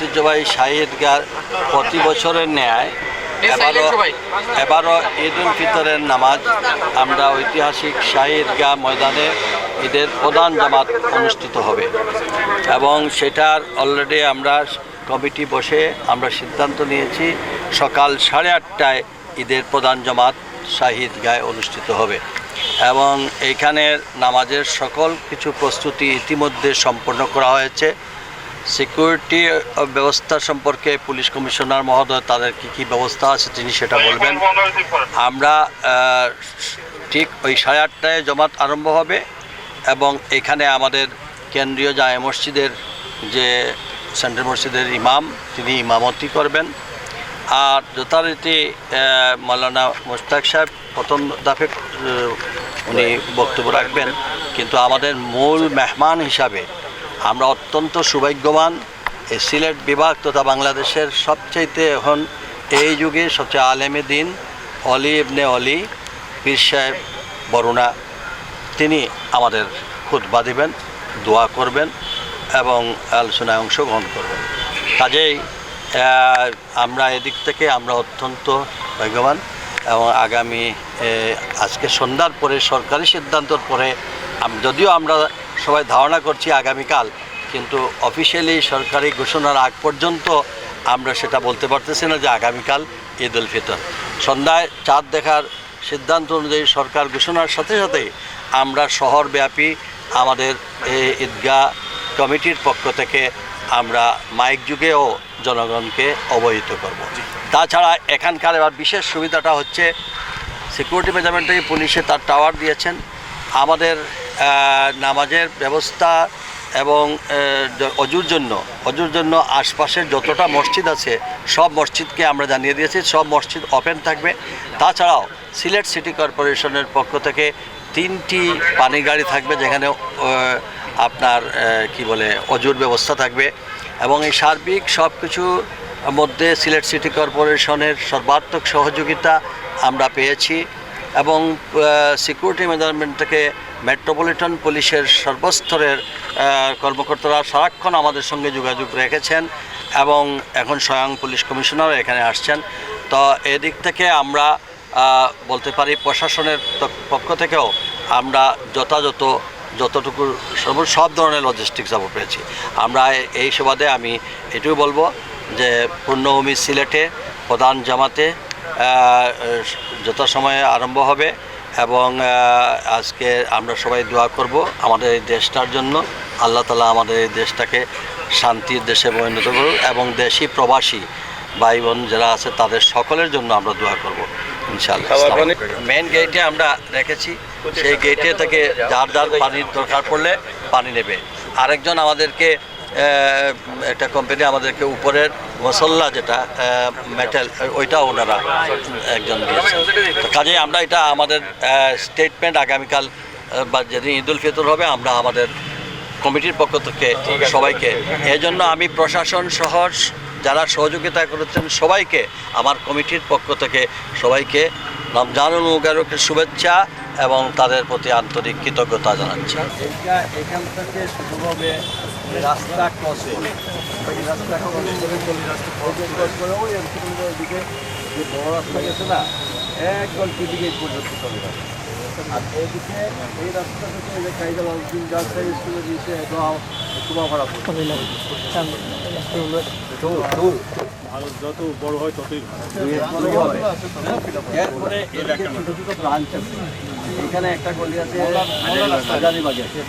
ঐতিহ্যবাহী শাহী ঈদগাহ প্রতি বছরের ন্যায় এবারও এবারও ঈদ উল ফিতরের নামাজ আমরা ঐতিহাসিক শাহী ঈদগাহ ময়দানে ঈদের প্রধান জামাত অনুষ্ঠিত হবে। এবং সেটার অলরেডি আমরা কমিটি বসে আমরা সিদ্ধান্ত নিয়েছি সকাল সাড়ে আটটায় ঈদের প্রধান জামাত শাহিদ গায়ে অনুষ্ঠিত হবে। এবং এইখানের নামাজের সকল কিছু প্রস্তুতি ইতিমধ্যে সম্পন্ন করা হয়েছে। সিকিউরিটি ব্যবস্থা সম্পর্কে পুলিশ কমিশনার মহোদয় তাদের কী কী ব্যবস্থা আছে তিনি সেটা বলবেন। আমরা ঠিক ওই সাড়ে আটটায় জমাত আরম্ভ হবে এবং এখানে আমাদের কেন্দ্রীয় জামে মসজিদের যে সেন্ট্রাল মসজিদের ইমাম তিনি ইমামতি করবেন। আর যথারীতি মৌলানা মুশতাক সাহেব প্রথম দাফে উনি বক্তব্য রাখবেন। কিন্তু আমাদের মূল মেহমান হিসাবে আমরা অত্যন্ত সৌভাগ্যবান এই সিলেট বিভাগ তথা বাংলাদেশের সবচাইতে এখন এই যুগে সবচেয়ে আলেমে দিন অলি ইবনে অলি, পীর সাহেব বরুণা। তিনি আমাদের খুতবা দিবেন, দোয়া করবেন এবং আলোচনায় অংশগ্রহণ করবেন। কাজেই আমরা এদিক থেকে আমরা অত্যন্ত ভাগ্যবান এবং আগামী আজকে সন্ধ্যার পরে সরকারি সিদ্ধান্তর পরে যদিও আমরা সবাই ধারণা করছি আগামীকাল কিন্তু অফিসিয়ালি সরকারি ঘোষণার আগ পর্যন্ত আমরা সেটা বলতে পারতেছি না যে আগামীকাল ঈদ উল ফিতর। সন্ধ্যায় চাঁদ দেখার সিদ্ধান্ত অনুযায়ী সরকার ঘোষণার সাথে সাথে আমরা শহরব্যাপী আমাদের এই ঈদগাহ কমিটির পক্ষ থেকে আমরা মাইক যুগেও জনগণকে অবহিত করব। তাছাড়া এখানকার এবার বিশেষ সুবিধাটা হচ্ছে সিকিউরিটি মেজারমেন্ট থেকে পুলিশে তার টাওয়ার দিয়েছেন। আমাদের নামাজের ব্যবস্থা এবং অজুর জন্য অজুর জন্য আশপাশের যতটা মসজিদ আছে, সব মসজিদকে আমরা জানিয়ে দিয়েছি, সব মসজিদ ওপেন থাকবে। তাছাড়াও সিলেট সিটি কর্পোরেশনের পক্ষ থেকে তিনটি পানি গাড়ি থাকবে, যেখানে আপনার কি বলে, অজুর ব্যবস্থা থাকবে। এবং এই সার্বিক সব কিছুর মধ্যে সিলেট সিটি কর্পোরেশনের সর্বাত্মক সহযোগিতা আমরা পেয়েছি। এবং সিকিউরিটি মেজারমেন্ট থেকে মেট্রোপলিটন পুলিশের সর্বস্তরের কর্মকর্তারা সারাক্ষণ আমাদের সঙ্গে যোগাযোগ রেখেছেন এবং এখন স্বয়ং পুলিশ কমিশনার এখানে আসছেন। তো এদিক থেকে আমরা বলতে পারি প্রশাসনের পক্ষ থেকেও আমরা যথাযথ, যতটুকু সব সব ধরনের লজিস্টিক সাপোর্ট পেয়েছি। আমরা এই সুবাদে আমি এটুকু বলব যে পূর্ণভূমি সিলেটে প্রধান জামাতে যথাসময়ে আরম্ভ হবে। এবং আজকে আমরা সবাই দোয়া করব আমাদের এই দেশটার জন্য। আল্লাহ তালা আমাদের এই দেশটাকে শান্তির দেশে পরিণত করুক এবং দেশি প্রবাসী ভাই বোন যারা আছে তাদের সকলের জন্য আমরা দোয়া করব। ইনশাআল্লাহ। মেন গেটে আমরা রেখেছি। সেই গেটে থেকে যার যার পানির দরকার পড়লে পানি নেবে। আরেকজন আমাদেরকে একটা কোম্পানি আমাদেরকে উপরের মশল্লা যেটা মেটাল ওইটাও ওনারা একজন দিয়েছেন তো কাজেই আমরা এটা আমাদের স্টেটমেন্ট আগামীকাল বা যেদিন ঈদ উল ফিতর হবে, আমরা আমাদের কমিটির পক্ষ থেকে সবাইকে। এই জন্য আমি প্রশাসন সহ যারা সহযোগিতা করেছেন সবাইকে, আমার কমিটির পক্ষ থেকে সবাইকে রমজানুল মুবারকের শুভেচ্ছা এবং তাদের প্রতি আন্তরিক কৃতজ্ঞতা জানাচ্ছি। এখান থেকে শুরু হবে। রাস্তা ক্রসে ওই রাস্তা ক্রস করে গলি রাস্তা ক্রস করে ওই দিকে যে বড় রাস্তা গেছে না একদম দিকে পর্যন্ত চলে যাবে আর এদিকে এই রাস্তা থেকে এই যে কাইজাল তিন রাস্তা স্কুলে দিয়েছে একদম কুমাভাড়া ভারত যত বড় হয় ততই ভালো। এরপরে এখানে একটা গলি আছে হাজারিবাগে আছে।